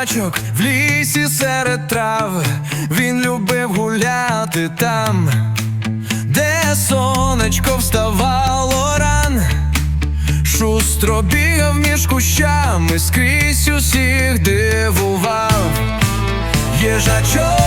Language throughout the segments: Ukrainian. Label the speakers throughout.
Speaker 1: їжачок в лісі серед трав, він любив гуляти там, де сонечко вставало ран, шустро бігав між кущами, скрізь усіх дивував. Їжачок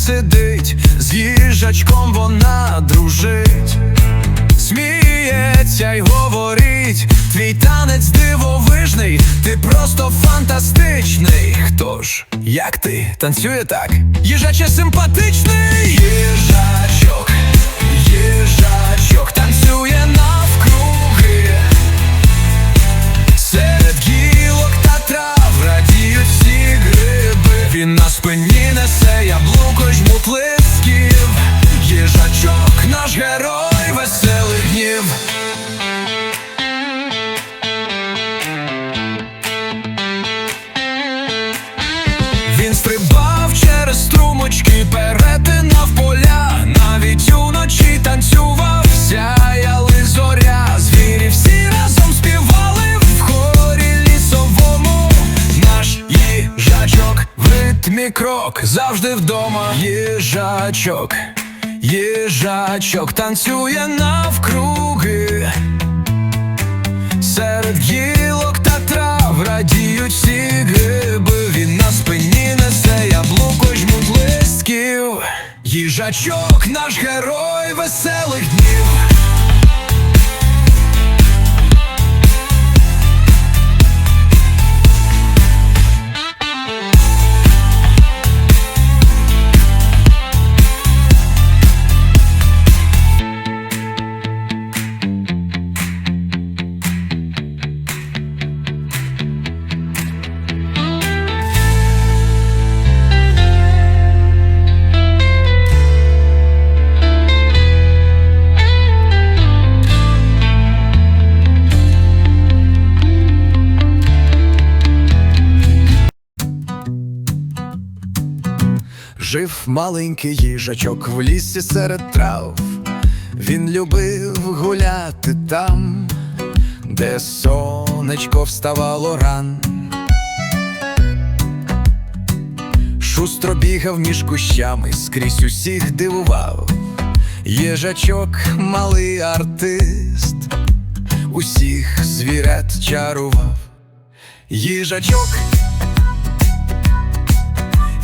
Speaker 1: сидить, з їжачком вона дружить, сміється й говорить, твій танець дивовижний, ти просто фантастичний. Хто ж, як ти, танцює так? Їжаче симпатичний, їжачок, їжачок танцює ритмі крок завжди вдома. Їжачок, їжачок танцює навкруги. Серед гілок та трав радіють всі гриби. Він на спині несе яблуко й жмут листків. Їжачок, наш герой веселих днів. Жив маленький їжачок в лісі серед трав. Він любив гуляти там, де сонечко вставало ран. Шустро бігав між кущами, скрізь усіх дивував. Їжачок, малий артист, усіх звірят чарував. Їжачок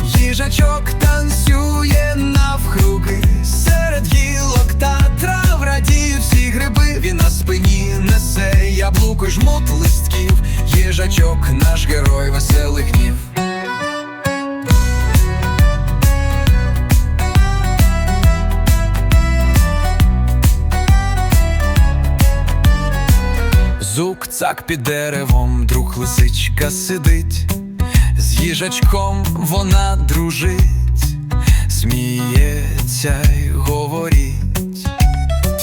Speaker 1: Їжачок танцює навкруги серед гілок та трав радіють всі гриби. Він на спині несе яблуко жмут листків. Їжачок, наш герой веселих днів. Зук-цак під деревом, друг лисичка сидить, з їжачком вона дружить, сміється й говорить.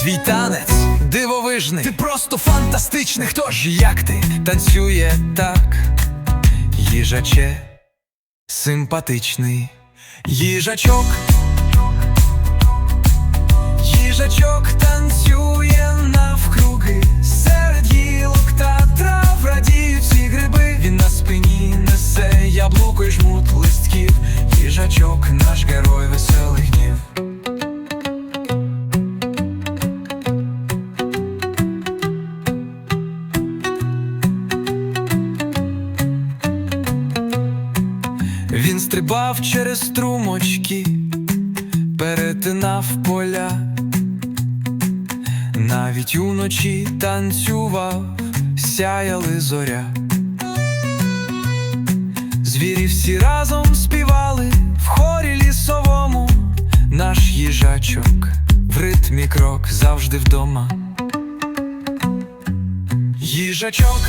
Speaker 1: Твій танець дивовижний, ти просто фантастичний. Хто ж як ти танцює так, їжаче симпатичний, їжачок, їжачок танцює стрибав через струмочки, перетинав поля, навіть уночі танцював, сяяли зоря. Звірі всі разом співали в хорі лісовому, наш їжачок в ритмі крок завжди вдома. Їжачок,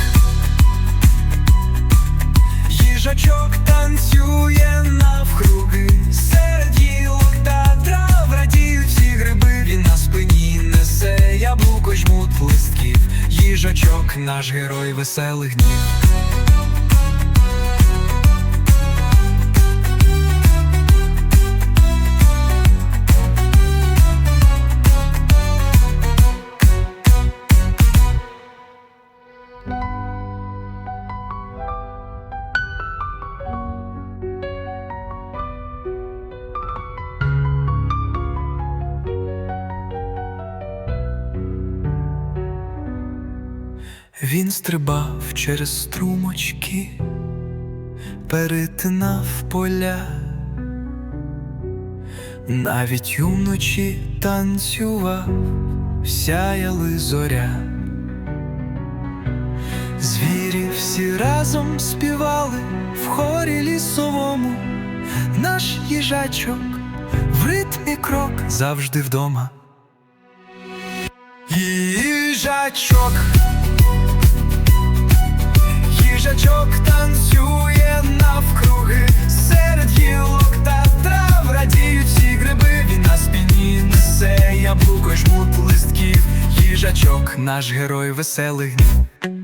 Speaker 1: їжачок танцює навкруги, серед гілок та трав радіють всі гриби. Він на спині несе яблуко жмут листків. Їжачок, наш герой веселих днів. Він стрибав через струмочки, перетинав поля, навіть уночі танцював, сяяли зоря. Звірі всі разом співали в хорі лісовому, наш їжачок в ритмі крок завжди вдома. Їжачок Їжачок танцює навкруги серед гілок та трав радіють всі гриби. Він на спині несе яблуко жмут листків. Їжачок, наш герой веселих днів.